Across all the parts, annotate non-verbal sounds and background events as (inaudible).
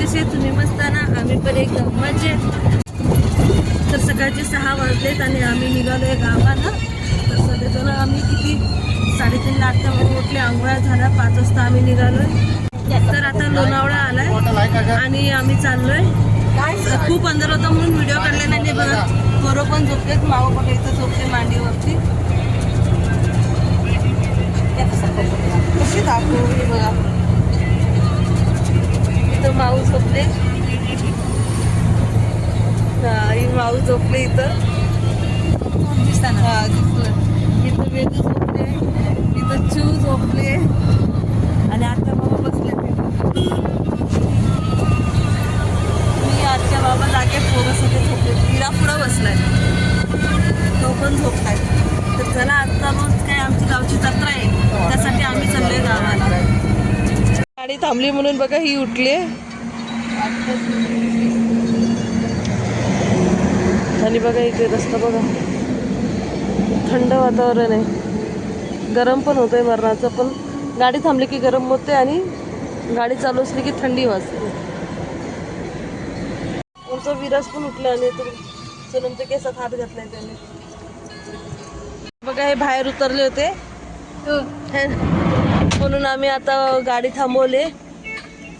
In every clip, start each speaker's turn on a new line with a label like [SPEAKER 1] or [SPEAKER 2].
[SPEAKER 1] कसे तुम्ही मस्त ना आम्ही पण एकदम मजेत तर सकाळचे सहा वाजलेत आणि आम्ही निघालोय गावाला. तर सध्या आम्ही किती आठच्या मग उठले आंघोळ्या झाल्या पाच वाजता आम्ही निघालोय. तर आता लोणावळा आलाय आणि आम्ही चाललोय. खूप अंधार होता म्हणून व्हिडिओ काढला नाही बघा पोरं पण झोपलेत मावं पण इथं झोपले मांडीवरती. कशी दाखवू बघा. इथं माऊ झोपले. हा माऊ झोपले इथं. हा दिसलं इथं वेदू झोपले इथं चू झोपले. थांबली म्हणून बघा ही उठली आणि बघा इकडे रस्ता बघा. थंड वातावरण आहे. गरम पण होतंय मरणाचं पण गाडी थांबली की गरम होते आणि गाडी चालू असली की थंडी वाजते. आमचा विराज पण उठला आणि तर सोनमच्या केसात हात घातलाय त्याने. बघा हे बाहेर उतरले होते. हे, म्हणून आम्ही आता गाडी थांबवले.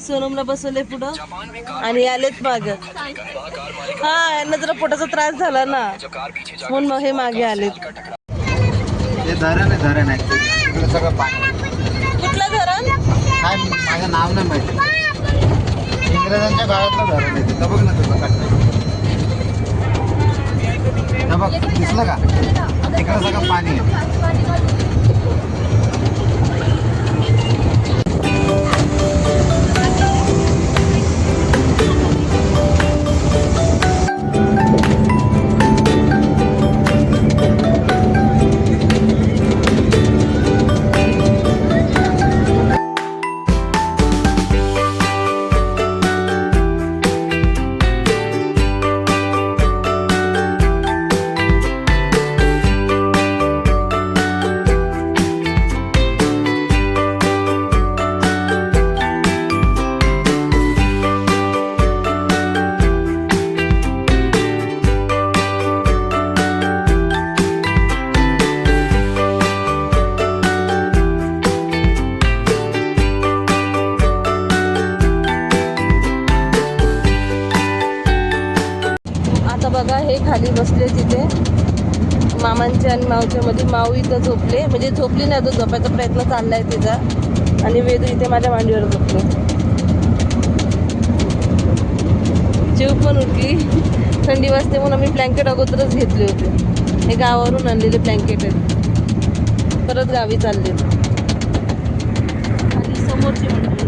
[SPEAKER 1] सोनमला बसवले पुढं. आणि आलेत माग. हा यांना जरा पोटाचा त्रास झाला ना. म्हणून मग हे मागे आलेत.
[SPEAKER 2] धरण आहे धरण आहे. तिकडे सगळं पाणी
[SPEAKER 1] कुठलं धरण?
[SPEAKER 2] काय माझं नाव नाही माहिती. इंग्रजांच्या काळातलं धरण आहे तिथं बघ ना तुझं हे बघ दिसलं का? तिकडे सगळं पाणी आहे.
[SPEAKER 1] Thank you. मामांच्या आणि मावच्या मध्ये माऊ इथं झोपले. म्हणजे झोपली नाही तो झोपायचा प्रयत्न चाललाय तिचा. आणि वेदू इथे माझ्या मांडीवर झोपले जीव पण उठली. थंडी वाजते म्हणून आम्ही ब्लँकेट अगोदरच घेतले होते. हे गावावरून आणलेले ब्लँकेट आहेत. परत गावी चालले आणि समोरची मंडळी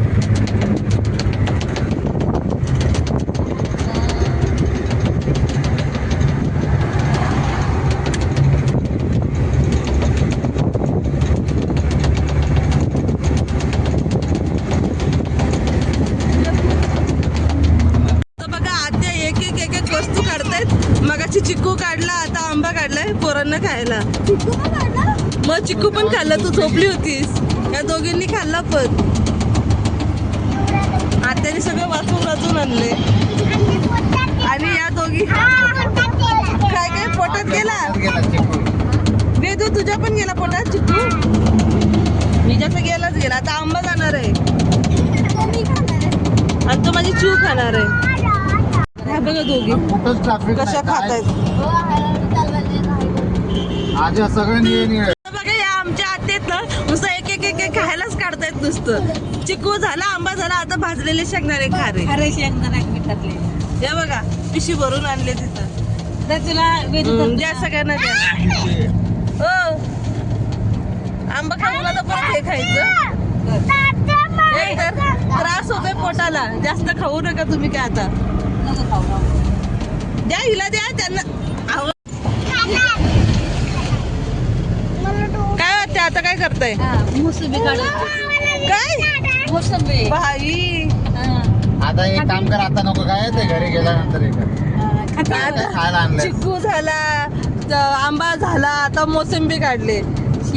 [SPEAKER 1] तर बघा आत्या एक एक एक एक वस्तू काढतायत मगाची चिक्कू काढला आता आंबा काढलाय पोरांना खायला मग चिक्कू पण खाल्ला तू झोपली होतीस. या दोघींनी खाल्ला पण. आत्याने सगळं वाचून वाचून आणले. आणि या दोघी काय काय पोटात गेला?
[SPEAKER 2] गेला तू
[SPEAKER 1] वेदू तुझ्या पण गेला पोटात चिक्कू? विजाचा गेलाच गेला. आता आंबा जाणार आहे. आणि तो माझी चू खाणार आहे. बघा दोघी.
[SPEAKER 2] कशा खात
[SPEAKER 1] कशा
[SPEAKER 2] आज सगळं
[SPEAKER 1] भाजलेले शेंगणारे खारे
[SPEAKER 3] खरे शेंगदाणा मिठातले.
[SPEAKER 1] या बघा पिशी भरून आणले तिथं.
[SPEAKER 3] तर तुला
[SPEAKER 1] द्या सगळ्यांना द्या. हो. आंबा खाऊन आता परत हे खायचं. एक तर त्रास होतोय पोटाला. जास्त खाऊ नका तुम्ही काय आता. द्या हिला द्या त्यांना काय वाटते आता काय करताय?
[SPEAKER 3] हा, मोसंबी
[SPEAKER 1] काय?
[SPEAKER 3] मोसंबी.
[SPEAKER 1] बाई
[SPEAKER 3] हा.
[SPEAKER 2] आता एक काम कर आता नको काय ते घरी गेल्यानंतर हे कर.
[SPEAKER 3] खाता
[SPEAKER 2] काय
[SPEAKER 1] आता
[SPEAKER 2] खायला आणलंय.
[SPEAKER 1] चिक्कू झाला त- आंबा झाला आता मोसंबी काढले.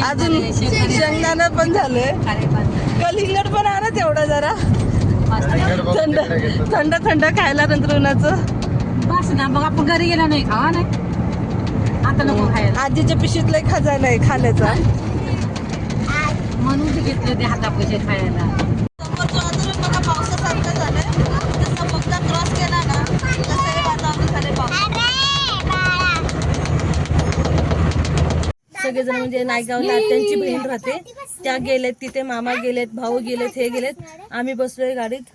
[SPEAKER 1] अजून
[SPEAKER 3] शेंगदाणे,
[SPEAKER 1] पण
[SPEAKER 3] पाणी.
[SPEAKER 1] कलिंगड पण आणा तेवढा जरा.
[SPEAKER 3] मस्त
[SPEAKER 2] इकडे बघ,
[SPEAKER 1] थंड
[SPEAKER 2] तिकडे घेतलं.
[SPEAKER 1] थंड थंड खायला नंतर उन्हाचं.
[SPEAKER 3] बस ना मग आपण घरी गेलो नाही खावा नाही? आता नको खायला.
[SPEAKER 1] आजीच्या पिशीतलं एक खजाना आहे खाण्याचा.
[SPEAKER 3] म्हणून ते घेतले ते हातापाशी खायला
[SPEAKER 1] समोरचं वातावरण बघा पावसासारखं झालंय जसं बोगदा क्रॉस केला ना तसं हे वातावरण झालंय पाऊस सगळेजण म्हणजे नायगावला त्यांची बहीण राहते. त्या गेलेत तिथे मामा गेलेत भाऊ गेलेत हे गेलेत. आम्ही बसलोय गाडीत.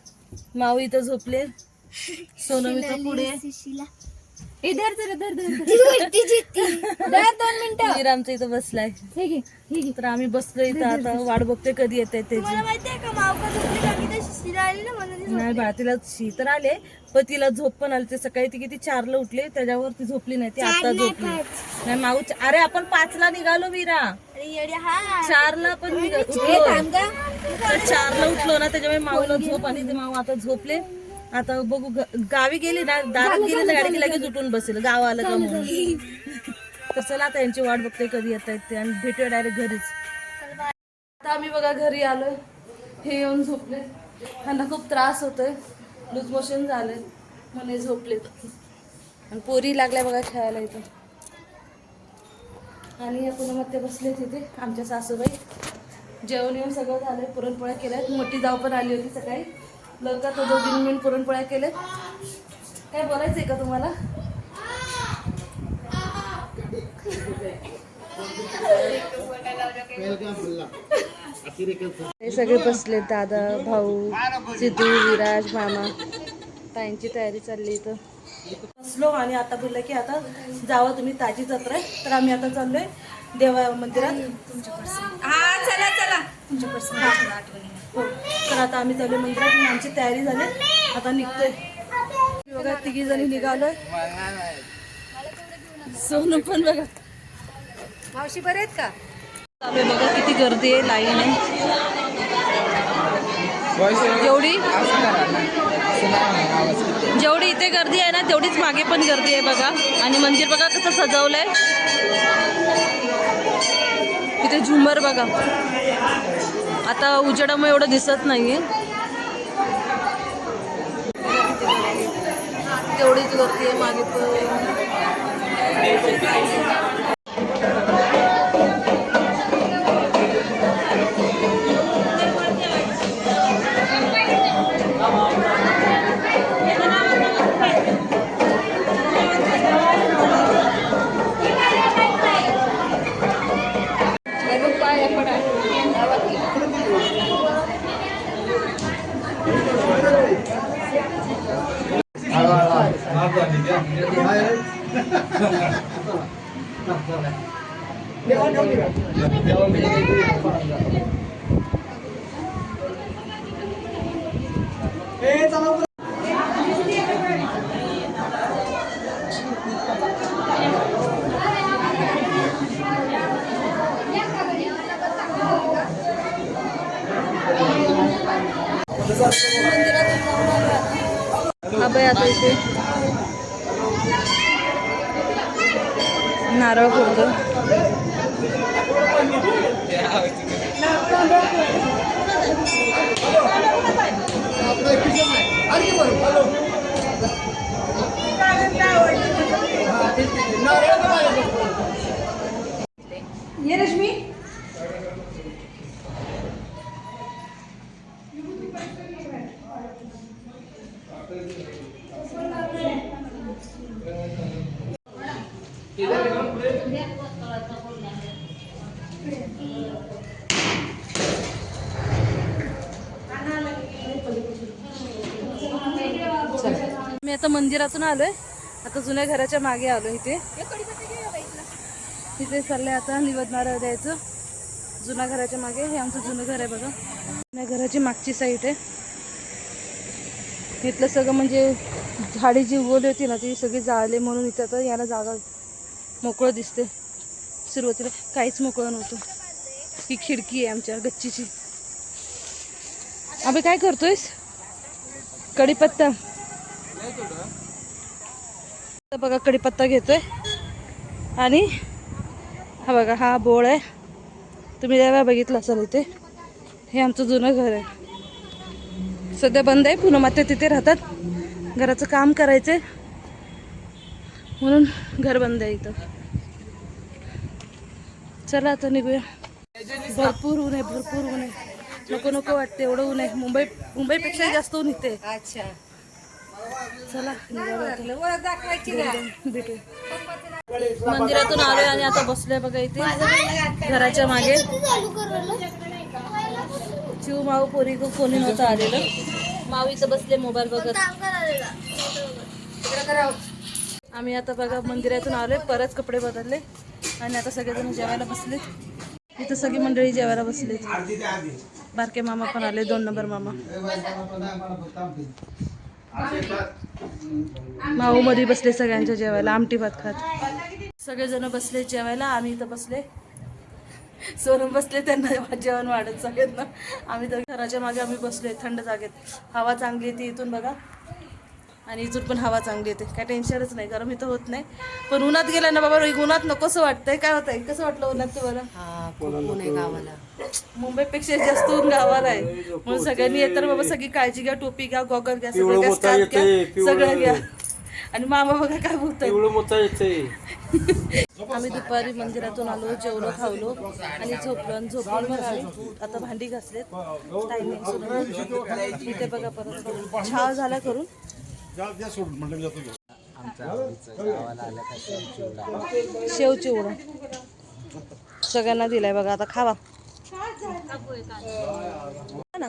[SPEAKER 1] माऊ इथं झोपले. सोनम इथं पुढे. (laughs) मीर आमच्या इथं बसलाय. तर आम्ही बसलो इथं आता. वाट बघतोय कधी येते त्याची नाही बा तिला शी तर आले पण तिला झोप पण आली. ते सकाळी ती किती चारला उठली त्याच्यावर ती झोपली नाही. ती आता झोपली. नाही माऊ अरे आपण पाचला निघालो मीरा. चारला पण निघा- उठलो. तर चारला उठलो ना त्याच्यामुळे माऊला झोप आणि ते माऊ आता झोपले. आता बघू ग- गावी गेली ना दारात गेली ना गाडी की लगेच उठून बसेल. गाव आलं का म्हणून तर चला आता यांची वाट बघते कधी येत आहेत ते आणि भेटूया डायरेक्ट घरीच. आता आम्ही बघा घरी आलोय. हे येऊन झोपले. त्यांना खूप त्रास होतोय. लूज मोशन झाले म्हणे झोपलेत. आणि पोरी लागल्या बघा खेळायला इथं. आणि या पुन्हा मध्ये बसले तिथे आमच्या सासूबाई. जेवण येऊन सगळं झालंय. पुरणपोळ्या केल्यात. मोठी जाऊ पण आली होती सकाळी. लवकर तो दोघींनी मिळून पुरणपोळ्या केल्यात काय बोलायचंय का तुम्हाला? हे सगळे बसले दादा भाऊ सिद्धू विराज मामा. ताईंची तयारी चालली इथं. बसलो आणि आता बोललं की आता जावं तुम्ही ताजी जत्रा आहे. तर आम्ही आता चाललोय देवा मंदिरात. हा चला चला. हो तर आता आम्ही चाललोय मंदिरात आणि आमची तयारी झाली. आता निघतोय. बघा तिघी जणी निघालोय. सोनू पण बघा.
[SPEAKER 3] मावशी बरे आहेत का?
[SPEAKER 1] चालू बघा किती गर्दी आहे लाईन आहे. जेवढी? जेवढी इथे गर्दी आहे ना तेवढीच मागे पण गर्दी आहे बघा. आणि मंदिर बघा कसं सजवलंय. इथे झुमर बघा. आता उजेडामुळे एवढं दिसत नाहीये. तेवढीच गर्दी आहे मागे पण. अभय आता इथे नारळ फोडतो. ये रश्मी. मी आता मंदिरातून आलोय. आता जुन्या घराच्या मागे आलो इथे. इथे चाललंय आता निवडणार द्यायचं. जुन्या घराच्या मागे. हे आमचं जुनं घर आहे बघा. जुन्या घराची मागची साईड आहे. इथलं सगळं म्हणजे झाडी जी उगवली होती ना ती सगळी जाळले म्हणून इथं आता याला जागा मोकळं दिसते. सुरुवातीला काहीच मोकळं नव्हतं. ही खिडकी आहे आमच्या गच्चीची. अबे काय करतोयस? कढीपत्ता. बघा कढीपत्ता घेतोय. आणि हा बघा हा बोळ आहे. तुम्ही द्यावा बघितलं असाल इथे. हे आमचं जुनं घर आहे. सध्या बंद आहे पुन्हा मात्र तिथे राहतात. घराचं काम करायचंय. म्हणून घर बंद आहे इथं. चला आता निघूया. भरपूर ऊन आहे भरपूर ऊन आहे. नको नको वाटते एवढं ऊन आहे. मुंबई मुंबईपेक्षा जास्त ऊन इथे.
[SPEAKER 3] अच्छा.
[SPEAKER 1] चला भेटू मंदिरातून आलोय आणि आता बसलोय बघा इथे घराच्या मागे. चिव माऊ पोरी कोणी नव्हतं आलेलं. माऊ इथं बसले मोबाईल बघत. आम्ही आता बघा मंदिरातून आलोय परत कपडे बदलले. आणि आता सगळेजण जेवायला बसलेत. इथं सगळी मंडळी जेवायला बसलेत. बारके मामा पण आले दोन नंबर मामा. माऊ मध्ये बसले सगळ्यांच्या जेवायला आमटी भात खात. सगळेजण बसले जेवायला आम्ही इथं बसले. सोनम बसले त्यांना जेवण वाढत सगळ्यांना आम्ही तर घराच्या मागे आम्ही बसलोय थंड जागेत. हवा चांगली ती इथून बघा. आणि इथून पण हवा चांगली येते. काय टेन्शनच नाही गरम इथं होत नाही. पण उन्हात गेलं ना बाबा उन्हात नकोसं वाटतंय. काय होतंय? कसं वाटलं उन्हात
[SPEAKER 3] हा ऊन आहे गावाला.
[SPEAKER 1] मुंबईपेक्षा जास्त ऊन गावाला आहे. म्हणून सगळ्यांनी येताना बाबा सगळी काळजी घ्या टोपी घ्या गॉगल घ्या सगळं घ्या scarf घ्या सगळं घ्या. आणि मामा बघा काय बोलताय आम्ही दुपारी मंदिरातून आलो जेवलो खावलो आणि झोपलो आणि झोपून आलो आता भांडी घासलेत. टायमिंग सुरू इथे बघा परत छाव झाला करून. शेव चिवडा. सगळ्यांना दिलाय बघा आता खावा. हा ना?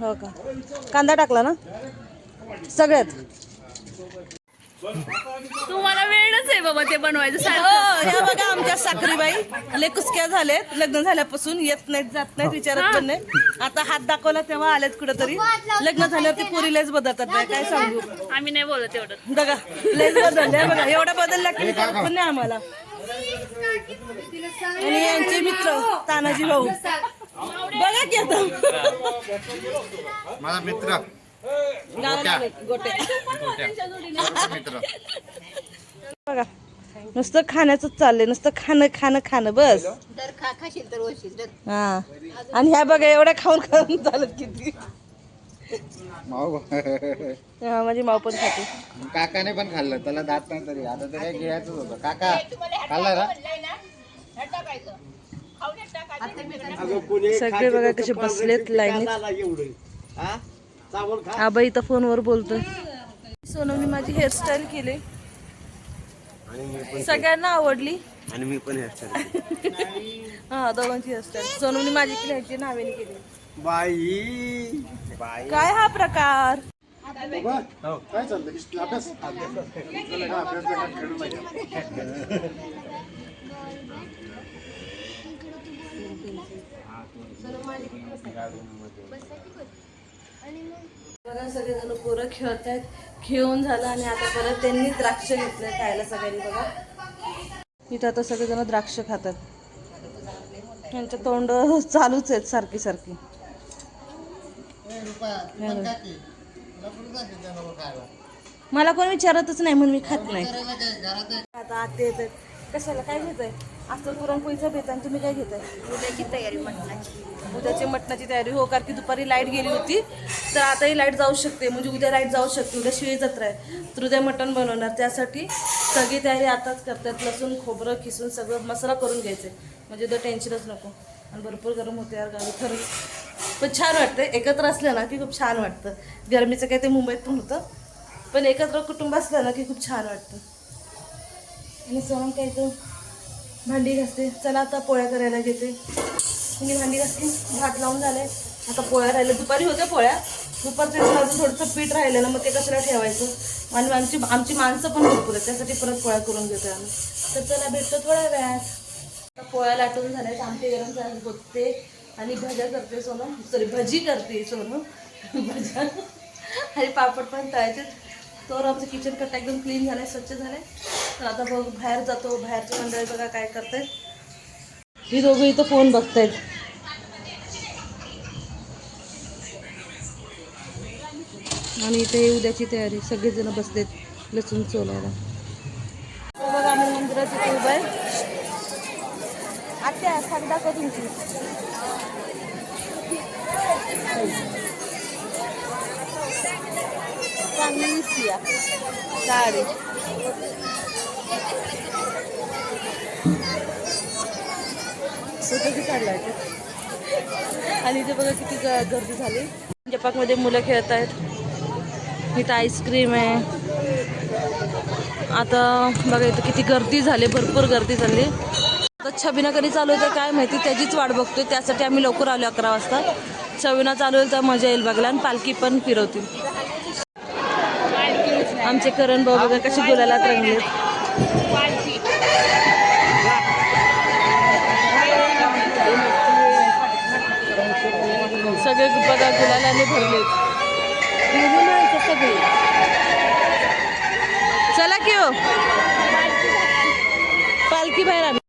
[SPEAKER 1] हो का? कांदा टाकला ना? सगळ्यात?
[SPEAKER 4] तुम्हाला वेळच आहे बाबा ते बनवायचं
[SPEAKER 1] हो, ह्या बघा आमच्या साखरीबाई. लय कुसक्या झालेत लग्न झाल्यापासून येत नाहीत जात नाहीत विचारत पण नाही आता हात दाखवला तेव्हा आलेत कुठेतरी. लग्न झाल्यावरती पोरी लयच बदलतात बाई, काय सांगू?
[SPEAKER 4] आम्ही नाही बोलत एवढं.
[SPEAKER 1] बघा लयच बदलले. बघा एवढा बदलला की विचारत पण नाही आम्हाला. आणि यांचे मित्र तानाजी भाऊ. बघा की आता.
[SPEAKER 2] माझा मित्र.
[SPEAKER 1] बघा नुसतं खाण्याच चाललंय नुसतं खाणं खाणं खाणं बस. हा. आणि ह्या बघा एवढ्या खाऊन खाऊन चालत किती.
[SPEAKER 2] माऊ.
[SPEAKER 1] हा माझी माव पण खाते.
[SPEAKER 2] काकाने पण खाल्लं त्याला दात नाही तरी. आता ते काय गिळायचंच होतं. काका खाल्ला ना?
[SPEAKER 1] सगळे बघा कसे बसलेत लाईनीत. आबा इथं फोनवर बोलतोय. सोनमने माझी हेअरस्टाईल केली. सगळ्यांना आवडली.
[SPEAKER 5] आणि मी पण हेअरस्टाईल
[SPEAKER 1] हा दोघांची हेअरस्टाईल सोनमने माझी केली ह्याची नावेने केली.
[SPEAKER 5] बाई.
[SPEAKER 1] काय हा प्रकार?
[SPEAKER 2] काय चाललं अभ्यास
[SPEAKER 1] बघा सगळेजण पोरं खेळत आहेत खेळून झालं आणि आता परत त्यांनी द्राक्ष घेतले खायला सगळ्यांनी बघा. इथं आता सगळेजण द्राक्ष खातात. यांचं तोंड चालूच आहेत सारखी सारखी. मला कोण विचारतच नाही म्हणून मी खात नाही. आता आते येत कशाला काय असं पुरणपोळीचं भेट आणि तुम्ही काय घेताय?
[SPEAKER 4] उद्याची तयारी मटणाची.
[SPEAKER 1] उद्याची मटणाची तयारी हो कारण की दुपारी लाइट गेली होती. तर आताही लाइट जाऊ शकते म्हणजे उद्या लाइट जाऊ शकते उद्या शिळी जत्रा आहे. तर उद्या मटण बनवणार. त्यासाठी सगळी तयारी आताच करतात. लसूण खोबरं किसून सगळं मसाला करून घ्यायचे. म्हणजे उद्या टेन्शनच नको. आणि भरपूर गरम होते यार गावी खरंच. पण छान वाटतं एकत्र असलं ना की खूप छान वाटतं. गरमीचं काय ते मुंबईत पण होतं. पण एकत्र कुटुंब असलं ना की खूप छान वाटतं. आणि सोनम काय तर भांडी घासते. चला आता पोळ्या करायला घेते. मी भांडी घासते भात लावून झाले. आता पोळ्या राहिल्या. दुपारी होत्या पोळ्या. दुपारचं माझं थोडंसं पीठ राहिलं ना मग ते कशाला ठेवायचं. आणि आमची आमची माणसं पण भरपूर आहेत. त्यासाठी परत पोळ्या करून घेतो आम्ही. तर चला भेटतो थोड्या वेळात. आता पोळ्या लाटून झाल्यात. आमटे गरम झाले बघते. आणि भज्या करते सोनू. सॉरी भजी करते सोनू. (laughs) भज्या. आणि पापड पण तळायचे तर आमचं किचन कट्टा एकदम क्लीन झालाय स्वच्छ झालाय. तर आता बघ बाहेर जातो बाहेरच्या मंडळी बघा काय करतायत. ही दोघं इथं फोन बघतायत. आणि इथे उद्याची तयारी सगळेजण बसलेत लसूण चोलायला. बघा आम्ही मंदिरात इथे उभं आहे. आत्या सांग दाखव तुमची. चांगली साडी ते? आणि इथे बघा किती गर्दी झाली. जपाकमध्ये मुलं खेळत आहेत. इथं आईस्क्रीम आहे. आता बघा इथं किती गर्दी झाली भरपूर गर्दी झाली. आता छबिना कधी चालू होतं काय माहिती त्याचीच वाट बघतोय. त्यासाठी आम्ही लवकर आलो अकरा वाजता. छबिना चालू होईल तर मजा येईल बघायला आणि पालखी पण फिरवतील. आमचे करण भाऊ बघा कसे गुलालात रंगले सगळे बघा गुलालाने भरले सगळे चला की हो. पालखी बाहेर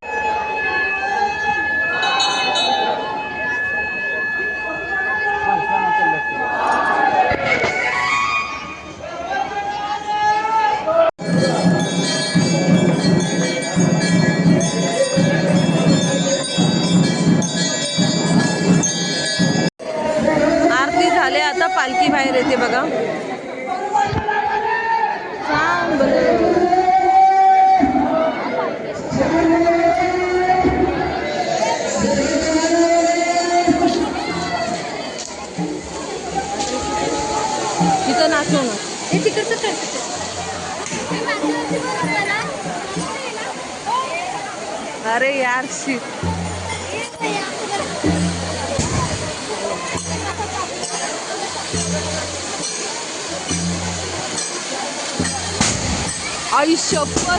[SPEAKER 1] अरे यार शी। आई शपथ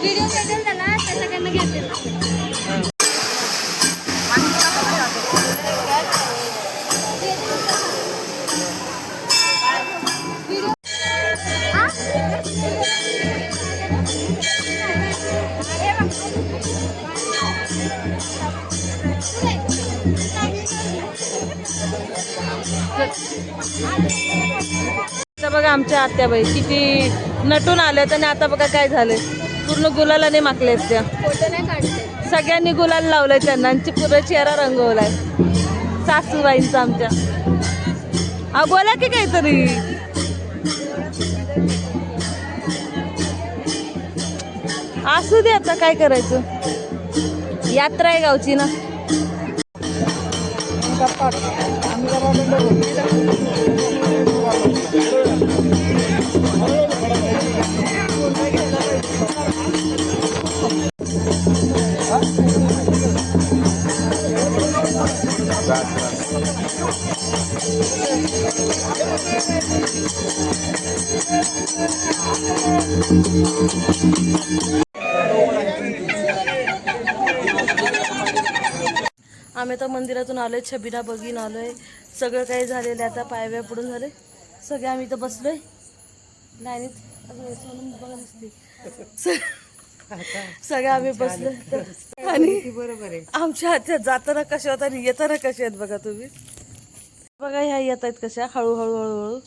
[SPEAKER 6] व्हिडिओ भेटेल त्याला त्याच्याकडनं घेते
[SPEAKER 1] आत्याबाई किती नटून आल्यात आणि आता बघा काय झालंय. पूर्ण गुलालाने माकलेत त्या.
[SPEAKER 6] फोटो नाही काढते.
[SPEAKER 1] सगळ्यांनी गुलाल लावलाय त्यांना आणि पूर्ण चेहरा रंगवलाय. सासूबाईंचा आमच्या. अहो बोला की काहीतरी. असू दे आता काय करायचं. यात्रा आहे गावची ना. आम्ही आता मंदिरातून आलोय छबिना बघीन आलोय. सगळं काही झालेलं आहे आता पायव्या पडून झाले. सगळे आम्ही इथं बसलोय. लाईनीत अगं, सोनम बघा दिसते सगळे आम्ही बसलोय तर- आणि
[SPEAKER 3] बरोबर आहे.
[SPEAKER 1] आमच्या हातात जाताना कशा होत्या आणि येताना कशा आहेत बघा तुम्ही? बघा ह्या येत आहेत कशा हळूहळू हळूहळू.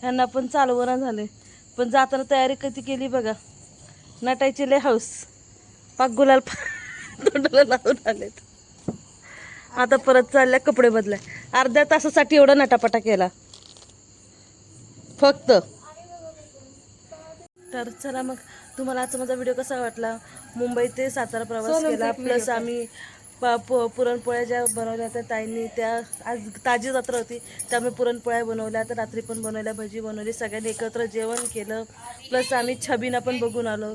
[SPEAKER 1] ह्यांना पण चालवणं झाले पण जाताना तयारी कधी केली बघा? नटायची लय हाऊस पाक गुलाल (laughs) तोंडाला लावून आलेत. आता परत चालल्या कपडे बदलाय. अर्ध्या तासासाठी एवढा नटापटा केला. फक्त. तर चला मग तुम्हाला आजचा माझा व्हिडिओ कसा वाटला? मुंबई ते सातारा प्रवास केला. प्लस आम्ही प- पुरणपोळ्या ज्या बनवल्या त्या ताईंनी त्या आज ताजी जत्रा होती त्यामुळे पुरणपोळ्या बनवल्या तर रात्री पण बनवल्या भजी बनवली सगळ्यांनी एकत्र जेवण केलं. प्लस आम्ही छबीना पण बघून आलो.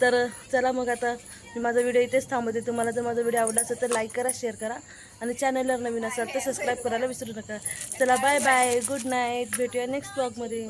[SPEAKER 1] तर चला मग आता मी माझा व्हिडिओ इथेच थांबवते. तुम्हाला जर माझा व्हिडिओ आवडला असेल तर लाईक करा शेअर करा. आणि चॅनलवर नवीन असाल तर सबस्क्राईब करायला विसरू नका. चला बाय बाय गुड नाईट भेटूया नेक्स्ट ब्लॉगमध्ये